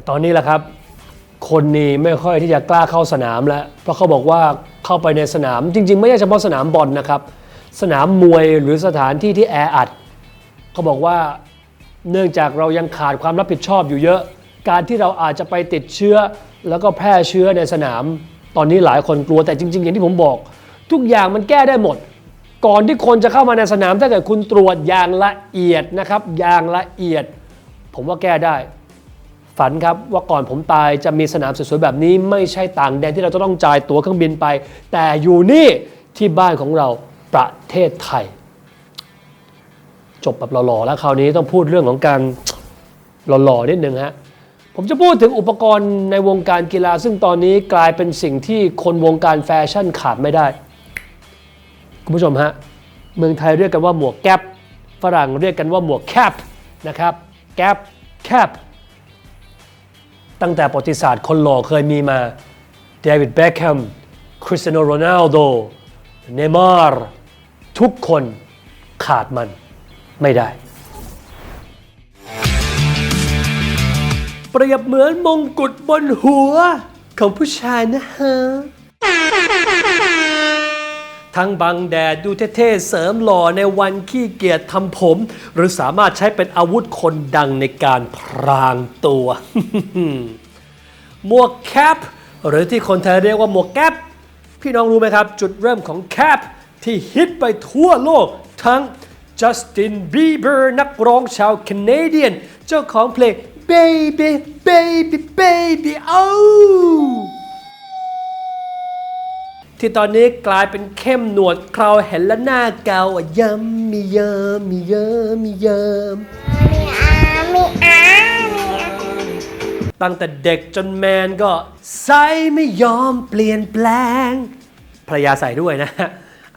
แต่ตอนนี้แหละครับ คนนี่ไม่ค่อยที่จะกล้าเข้าสนามแล้ว เพราะเขาบอกว่าเข้าไปในสนามจริง ๆ ไม่ใช่เฉพาะสนามบอลนะครับ สนามมวยหรือสถานที่ที่แออัดเขาบอกว่าเนื่องจากเรายังขาดความรับผิดชอบอยู่เยอะ การที่เราอาจจะไปติดเชื้อ แล้วก็แพร่เชื้อในสนาม ตอนนี้หลายคนกลัวแต่จริง ๆ อย่างที่ผมบอก ทุกอย่างมันแก้ได้หมด ก่อนที่คนจะเข้ามาในสนามถ้าเกิดคุณตรวจอย่างละเอียดนะครับอย่างละเอียด ผมว่าแก้ได้ ฝันครับว่าก่อนผมตายจะมีสนามสวยๆแบบนี้ ไม่ใช่ต่างแดนที่เราจะต้องจ่ายตั๋วเครื่องบินไป แต่อยู่นี่ที่บ้านของเราประเทศไทย จบแบบหล่อๆแล้วคราวนี้ต้องพูดเรื่องของการหล่อๆนิดนึงฮะผมจะพูดถึงอุปกรณ์ในวงการกีฬา ซึ่งตอนนี้กลายเป็นสิ่งที่คนวงการแฟชั่นขาดไม่ได้ คุณผู้ชมฮะ เมืองไทยเรียกกันว่าหมวกแก๊ปฝรั่งเรียกกันว่าหมวกแคปนะครับแก๊ปแคป ตั้งแต่ประวัติศาสตร์คนหล่อเคยมีมาเดวิดเบคแฮมคริสเตียโนโรนัลโดเนมาร์ทุกคนขาดมันไม่ได้ เปรียบเหมือนมงกุฎบนหัวของผู้ชายนะฮะ ทั้งบังแดดดูเท่ๆเสริมหล่อในวันขี้เกียจทำผม หรือสามารถใช้เป็นอาวุธคนดังในการพรางตัวหมวกแคปหรือที่คนไทยเรียกว่าหมวกแก๊ปพี่น้องรู้ไหมครับ จุดเริ่มของแคปที่ฮิตไปทั่วโลก ทั้งจัสตินบีเบอร์นักร้องชาวแคนาเดียน เจ้าของเพลง Baby Baby Baby Oh ที่ตอนนี้กลายเป็นเข้มหนวดเคราเห็นแล้วหน้าเกาอะย้ำมีเยิมมีเยิมมีเยิมมีอามีอามีอาตั้งแต่เด็กจนแมนก็ใส่ไม่ยอมเปลี่ยนแปลงภรรยาใส่ด้วยนะ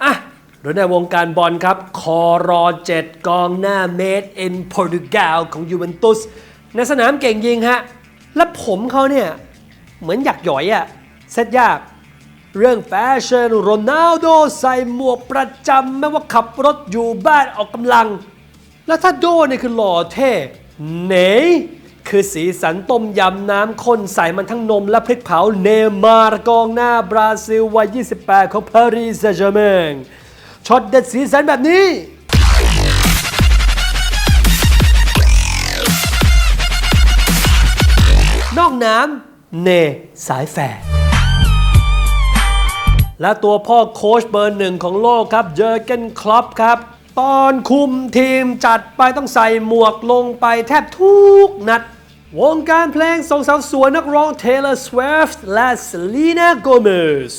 อะหรือในวงการบอลครับ คอรอเจ็ดกองหน้าเมดอินโปรตุเกสของยูเวนตุสในสนามเก่งยิงฮะ และผมเขาเนี่ย เหมือนอยากหยอยอะเซตยาก เรื่องแฟชั่นโรนัลโดใส่หมวกประจำไม่ว่าขับรถอยู่บ้านออกกำลัง แล้วถ้าโดเนี่ยคือหล่อเท่เนคือสีสันต้มยำน้ำข้นใส่มันทั้งนมและพริกเผาเนมาร์กองหน้าบราซิลวัย 28 ของปารีสแซงต์แชร์แมงช็อตเด็ดสีสันแบบนี้นอกน้ำเนสายแฝด และตัวพ่อโค้ชเบอร์หนึ่งของโลกครับเจอร์เกนคลอปครับ ตอนคุมทีมจัดไปต้องใส่หมวกลงไปแทบทุกนัด วงการเพลงส่งสาวสวยนักร้อง Taylor Swift และ Selena Gomez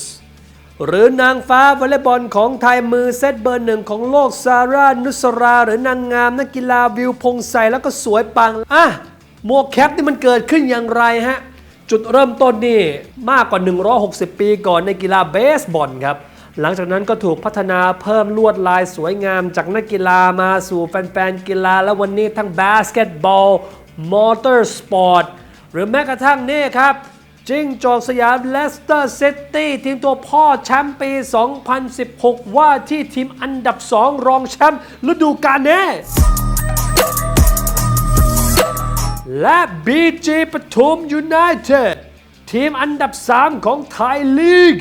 หรือนางฟ้าวอลเลย์บอลของไทยมือเซตเบอร์หนึ่งของโลกซาร่านุสรา หรือนางงามนักกีฬาวิวพงใสแล้วก็สวยปังอะหมวกแคปนี่มันเกิดขึ้นอย่างไรฮะ จุดเริ่มต้นนี่มากกว่า 160 ปีก่อนในกีฬาเบสบอลครับ หลังจากนั้นก็ถูกพัฒนาเพิ่มลวดลายสวยงามจากนักกีฬามาสู่แฟนๆกีฬา และวันนี้ทั้งบาสเกตบอล มอเตอร์สปอร์ต หรือแม้กระทั่งนี่ครับจิงจอกสยามเลสเตอร์ซิตี้ทีมตัวพ่อแชมป์ปี 2016 ว่าที่ทีมอันดับ 2 รองแชมป์ฤดูกาลนี้ และ BG ปทุมยูไนเต็ดทีมอันดับ 3 ของไทยลีก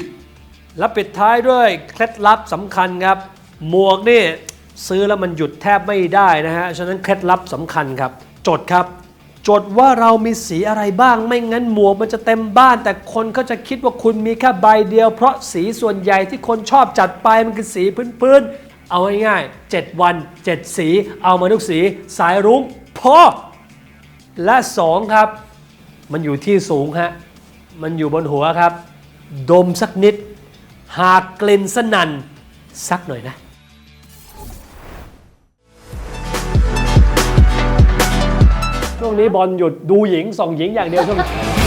และปิดท้ายด้วยเคล็ดลับสำคัญครับ หมวกนี่ซื้อแล้วมันหยุดแทบไม่ได้นะฮะ ฉะนั้นเคล็ดลับสำคัญครับ จดครับ จดว่าเรามีสีอะไรบ้าง ไม่งั้นหมวกมันจะเต็มบ้าน แต่คนก็จะคิดว่าคุณมีแค่ใบเดียว เพราะสีส่วนใหญ่ที่คนชอบจัดไปมันคือสีพื้นๆ เอาง่ายๆ 7 วัน 7 สี เอามาทุกสี สายรุ้งพอ และสองครับ มันอยู่ที่สูงฮะ มันอยู่บนหัวครับ ดมสักนิด หากกลิ่นสนั่นสักหน่อยนะช่วงนี้บอลหยุดดูหญิงส่องหญิงอย่างเดียวช่วงนี้